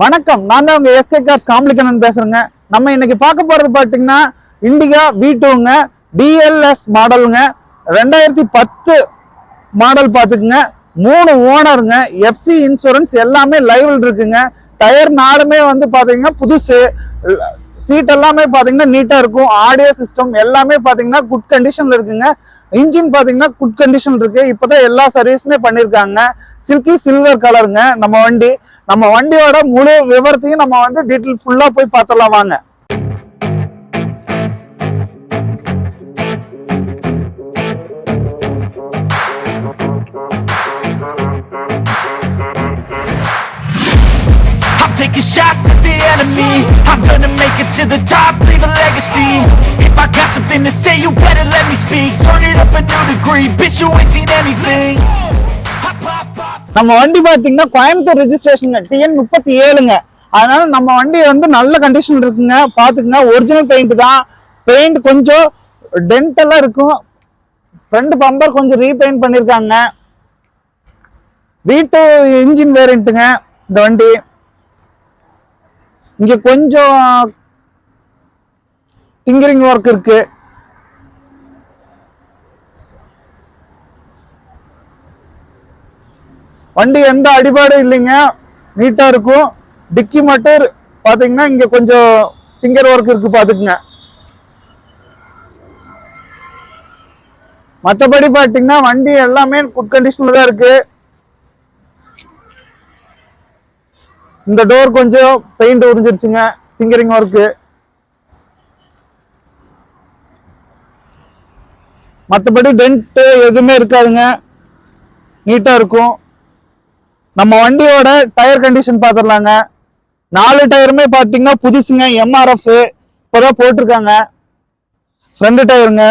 வணக்கம். நான் தான் உங்க எஸ்கே கார்ஸ் காம்ப்ளிகனன் பேசுறேங்க. நம்ம இன்னைக்கு பார்க்க போறது பாத்தீங்கன்னா இண்டிகா வி டூங்க டிஎல்எஸ் மாடலுங்க ரெண்டாயிரத்தி பத்து மாடல் பார்த்துக்குங்க. மூணு ஓனருங்க எஃப்சி இன்சூரன்ஸ் எல்லாமே லைவில் இருக்குங்க. டயர் நாலுமே வந்து பாத்தீங்கன்னா புதுசு. சீட் எல்லாமே பாத்தீங்கன்னா நீட்டா இருக்கும். ஆடியோ சிஸ்டம் எல்லாமே பாத்தீங்கன்னா குட் கண்டிஷன்ல இருக்குங்க. இன்ஜின் பார்த்தீங்கன்னா குட் கண்டிஷன் இருக்கு. இப்போதான் எல்லா சர்வீஸுமே பண்ணியிருக்காங்க சில்கி சில்வர் கலருங்க நம்ம வண்டி நம்ம வண்டியோட முழு விவரத்தையும் நம்ம வந்து டீட்டெயில் ஃபுல்லாக போய் பார்த்தலாம் வாங்க. Taking shots at the enemy. I'm gonna make it to the top, leave a legacy. If I got something to say, you better let me speak. Turn it up a new degree, bitch you ain't seen anything. நம்ம வண்டி பாத்தீங்கன்னா Coimbatore ரெஜிஸ்ட்ரேஷனுங்க TN முப்பத்தி ஏழுங்க அதனால நம்ம வண்டி வந்து நல்ல condition இருக்குங்க. பாத்துக்குங்க ஒரிஜினல் பெயிண்ட் தான். பெயிண்ட் கொஞ்சம் டென்ட் எல்லாம் இருக்கும். ஃப்ரண்ட் பம்பர் கொஞ்சம் ரீபெயிண்ட் பண்ணியிருக்காங்க வீட்டு இன்ஜின் வேரியண்ட்டுங்க இந்த வண்டி. இங்கே கொஞ்சம் டிங்கரிங் ஒர்க் இருக்கு. வண்டி எந்த அடிபாடும் இல்லைங்க. நீட்டாக இருக்கும். டிக்கி மட்டும் பார்த்தீங்கன்னா இங்கே கொஞ்சம் டிங்கர் ஒர்க் இருக்கு பார்த்துக்குங்க மற்றபடி பார்த்தீங்கன்னா வண்டி எல்லாமே குட் கண்டிஷனில் தான் இருக்குது இந்த டோர் கொஞ்சம் பெயிண்ட் உறிஞ்சிருச்சுங்க. திங்கரிங் ஒர்க்கு மற்றபடி டென்ட்டு எதுவுமே இருக்காதுங்க. நீட்டாக இருக்கும். நம்ம வண்டியோட டயர் கண்டிஷன் பார்த்துடலாங்க நாலு டயருமே பார்த்தீங்கன்னா புதுசுங்க. எம்ஆர்எஃப் இப்போதான் போட்டிருக்காங்க. ஃப்ரண்ட் டயருங்க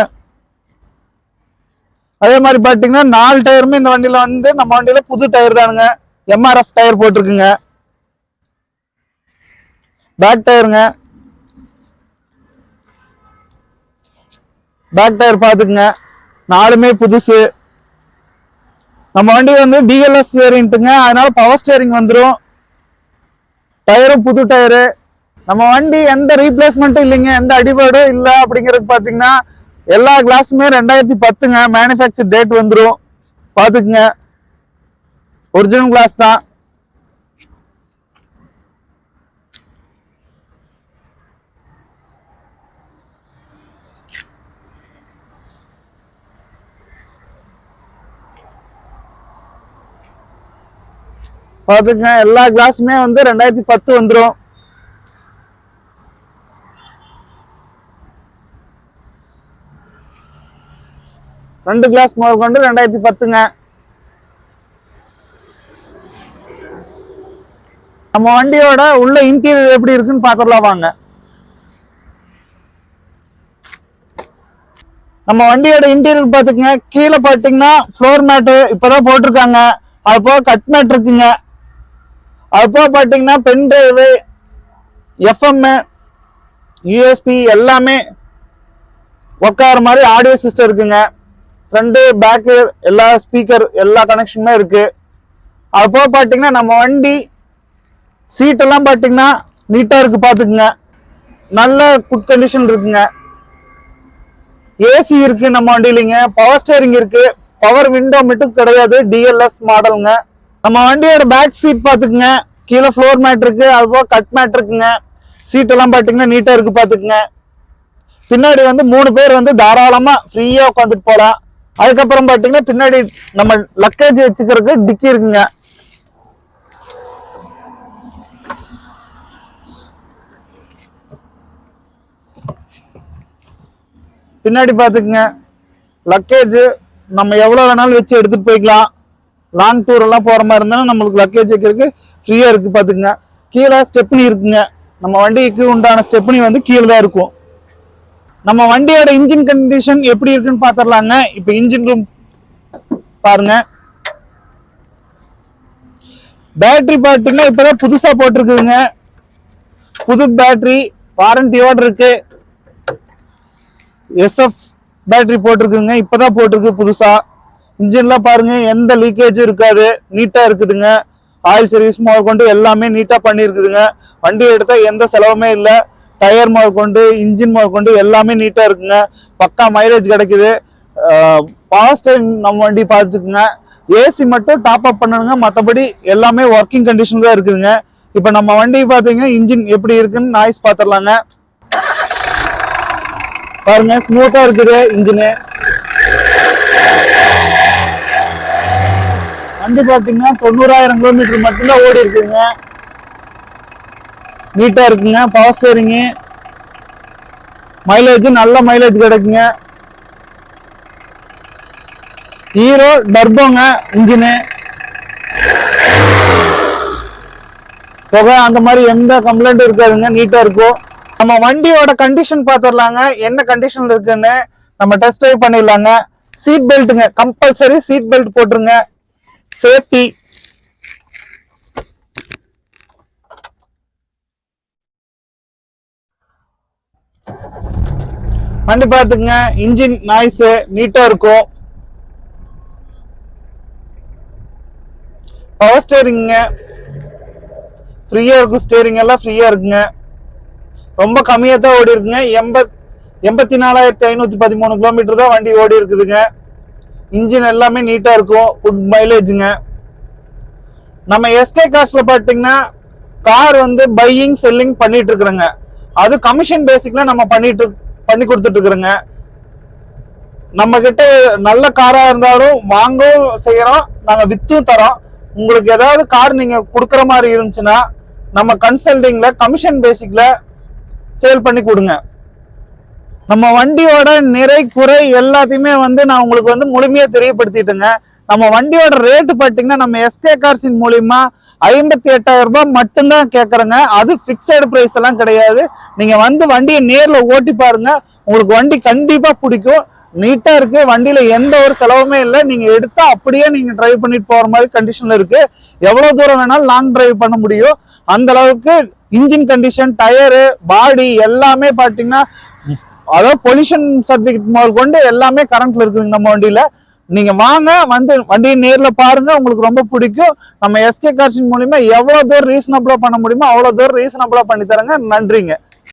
அதே மாதிரி பார்த்தீங்கன்னா நாலு டயருமே இந்த வண்டியில் வந்து நம்ம வண்டியில் புது டயர் தானுங்க. எம்ஆர்எஃப் டயர் போட்டிருக்குங்க. பேக் டயருங்க பேக் டயர் பார்த்துக்குங்க நாலுமே புதுசு. நம்ம வண்டி வந்து டிஎல்எஸ் ஸ்டேரிங்ட்டுங்க அதனால பவர் ஸ்டேரிங் வந்துடும் டயரும் புது டயரு நம்ம வண்டி எந்த ரீப்ளேஸ்மெண்ட்டும் இல்லைங்க. எந்த அடிபாடும் இல்லை அப்படிங்கிறது பார்த்தீங்கன்னா எல்லா கிளாஸுமே ரெண்டாயிரத்தி பத்துங்க. மேனுஃபேக்சர் டேட் வந்துடும் பார்த்துக்குங்க ஒரிஜினல் கிளாஸ் தான். பார்த்துங்க எல்லா கிளாஸுமே வந்து ரெண்டாயிரத்தி பத்து வந்துடும் ரெண்டு கிளாஸ் முதல் கொண்டு ரெண்டாயிரத்தி பத்துங்க. நம்ம வண்டியோட உள்ள இன்டீரியர் எப்படி இருக்குன்னு பார்த்துடலாம் வாங்க. நம்ம வண்டியோட இன்டீரியர் பார்த்துக்குங்க கீழே பார்த்தீங்கன்னா ஃப்ளோர் மேட்டு இப்போதான் போட்டிருக்காங்க. அது போக கட் மேட் இருக்குங்க. அது போக பார்த்தீங்கன்னா பென் டிரைவு எஃப்எம் யூஎஸ்பி எல்லாமே உட்கார மாதிரி ஆடியோ சிஸ்டம் இருக்குங்க. ஃப்ரண்ட்டு பேக்கு எல்லா ஸ்பீக்கர் எல்லா கனெக்ஷனுமே இருக்குது அது போக பார்த்தீங்கன்னா நம்ம வண்டி சீட்டெல்லாம் பார்த்தீங்கன்னா நீட்டாக இருக்கு பார்த்துக்குங்க. நல்ல குட் கண்டிஷன் இருக்குங்க. ஏசி இருக்குது நம்ம வண்டியிலிங்க. பவர் ஸ்டேரிங் இருக்குது பவர் விண்டோ மட்டும் கிடையாது. டிஎல்எஸ் மாடலுங்க நம்ம வண்டியோட பேக் சீட் பாத்துக்குங்க கீழே ஃப்ளோர் மேட் இருக்கு அது போக கட் மேட் இருக்குங்க. சீட் எல்லாம் பாத்தீங்கன்னா நீட்டா இருக்கு பாத்துக்குங்க பின்னாடி வந்து மூணு பேர் வந்து தாராளமா ஃப்ரீயா உட்காந்துட்டு போலாம். அதுக்கப்புறம் பாத்தீங்கன்னா பின்னாடி நம்ம லக்கேஜ் வச்சுக்கிறதுக்கு டிக்கி இருக்குங்க. பின்னாடி பாத்துக்குங்க. லக்கேஜ் நம்ம எவ்வளவு வேணாலும் வச்சு எடுத்துட்டு போய்க்கலாம். லாங் டூர் எல்லாம் போகிற மாதிரி இருந்தாலும் நம்மளுக்கு லக்கேஜ் வைக்கிறதுக்கு ஃப்ரீயாக இருக்குது பார்த்துக்குங்க கீழே ஸ்டெப்னி இருக்குங்க. நம்ம வண்டிக்கு உண்டான ஸ்டெப்னி வந்து கீழே தான் இருக்கும். நம்ம வண்டியோட இன்ஜின் கண்டிஷன் எப்படி இருக்குன்னு பார்த்துடலாங்க இப்போ இன்ஜின் ரூம் பாருங்க. பேட்டரி பார்ட்டுங்க இப்போதான் புதுசாக போட்டிருக்குதுங்க. புது பேட்டரி வாரண்டியோடு இருக்கு. எஸ்எஃப் பேட்டரி போட்டிருக்குங்க. இப்போதான் போட்டிருக்கு புதுசாக இன்ஜின்லாம் பாருங்க எந்த லீக்கேஜும் இருக்காது. நீட்டா இருக்குதுங்க. ஆயில் சர்வீஸ் முதல் கொண்டு எல்லாமே நீட்டா பண்ணியிருக்குதுங்க. வண்டி எடுத்தா எந்த செலவுமே இல்லை. டயர் முதல் கொண்டு இன்ஜின் முதல் கொண்டு எல்லாமே நீட்டா இருக்குங்க. பக்கா மைலேஜ் கிடைக்குது. பாஸ்ட் நம்ம வண்டி பார்த்துக்குங்க. ஏசி மட்டும் டாப் அப் பண்ணணுங்க. மற்றபடி எல்லாமே ஒர்க்கிங் கண்டிஷன் தான் இருக்குதுங்க. இப்போ நம்ம வண்டி பார்த்தீங்கன்னா இன்ஜின் எப்படி இருக்குன்னு நாய்ஸ் பார்த்துடலாங்க. பாருங்க ஸ்மூத்தா இருக்குது இன்ஜினு வண்டி பார்த்தீங்கன்னா தொண்ணூறாயிரம் கிலோமீட்டர் மட்டும்தான் ஓடி இருக்குங்க. நீட்டா இருக்குங்க பவர் ஸ்டேரிங்கு மைலேஜ் நல்ல மைலேஜ் கிடைக்குங்க. ஹீரோ டர்போங்க இன்ஜினு புகை அந்த மாதிரி எந்த கம்ப்ளைண்ட்டும் இருக்காதுங்க நீட்டாக இருக்கும். நம்ம வண்டியோட கண்டிஷன் பார்த்துடலாங்க என்ன கண்டிஷனில் இருக்குன்னு நம்ம டெஸ்ட் ட்ரைவ் பண்ணிடலாங்க. சீட் பெல்ட்டுங்க கம்பல்சரி சீட் பெல்ட் போட்டுருங்க. சேஃப்டி. வண்டி பார்த்துக்குங்க. இன்ஜின் நாய்ஸ் நீட்டா இருக்கும். பவர் ஸ்டேரிங்க ஃப்ரீயா இருக்கும் ஸ்டேரிங் எல்லாம் ஃப்ரீயா இருக்குங்க. ரொம்ப கம்மியா தான் ஓடி இருக்குங்க எண்பத் எண்பத்தி நாலாயிரத்தி ஐநூத்தி பதிமூணு கிலோமீட்டர் தான் வண்டி ஓடி இருக்குதுங்க இன்ஜின் எல்லாமே நீட்டாக இருக்கும். குட் மைலேஜுங்க நம்ம எஸ்கே காஸ்ட்ல பார்த்தீங்கன்னா கார் வந்து பையிங் செல்லிங் பண்ணிட்டு இருக்கிறோங்க அது கமிஷன் பேசிக்ல நம்ம பண்ணிட்டு பண்ணி கொடுத்துட்டு இருக்கிறோங்க நம்ம கிட்ட நல்ல காரா இருந்தாலும் வாங்கவும் செய்யறோம். நாங்க வித்தும் தரோம். உங்களுக்கு ஏதாவது கார் நீங்க கொடுக்குற மாதிரி இருந்துச்சுன்னா நம்ம கன்சல்டிங்ல கமிஷன் பேசிக்ல சேல் பண்ணி கொடுங்க. நம்ம வண்டியோட நிறை குறை எல்லாத்தையுமே வந்து நான் உங்களுக்கு வந்து முழுமையா தெரியப்படுத்திட்டேங்க. நம்ம வண்டியோட ரேட்டு பார்த்தீங்கன்னா நம்ம எஸ்கே கார்ஸின் மூலியமா ஐம்பத்தி எட்டாயிரம் ரூபாய் மட்டும்தான் கேட்குறேங்க அது ஃபிக்ஸடு ப்ரைஸ் எல்லாம் கிடையாது. நீங்க வந்து வண்டியை நேர்ல ஓட்டி பாருங்க. உங்களுக்கு வண்டி கண்டிப்பா பிடிக்கும். நீட்டா இருக்கு. வண்டியில எந்த ஒரு செலவுமே இல்லை. நீங்க எடுத்தா அப்படியே நீங்க டிரைவ் பண்ணிட்டு போற மாதிரி கண்டிஷன்ல இருக்கு. எவ்வளவு தூரம் வேணாலும் லாங் டிரைவ் பண்ண முடியும். அந்த அளவுக்கு இன்ஜின் கண்டிஷன் டயரு பாடி எல்லாமே பாத்தீங்கன்னா அதாவது பொல்யூஷன் சர்டிபிகேட் முதல் கொண்டு எல்லாமே கரண்ட்ல இருக்குதுங்க நம்ம வண்டியில. நீங்க வாங்க வந்து வண்டியை நேர்ல பாருங்க உங்களுக்கு ரொம்ப பிடிக்கும். நம்ம எஸ்கே கார்ஸின் மூலியமா எவ்வளவு தூரம் ரீசனபிளா பண்ண முடியுமோ அவ்வளவு தூரம் ரீசனபிளா பண்ணி தரங்க. நன்றிங்க.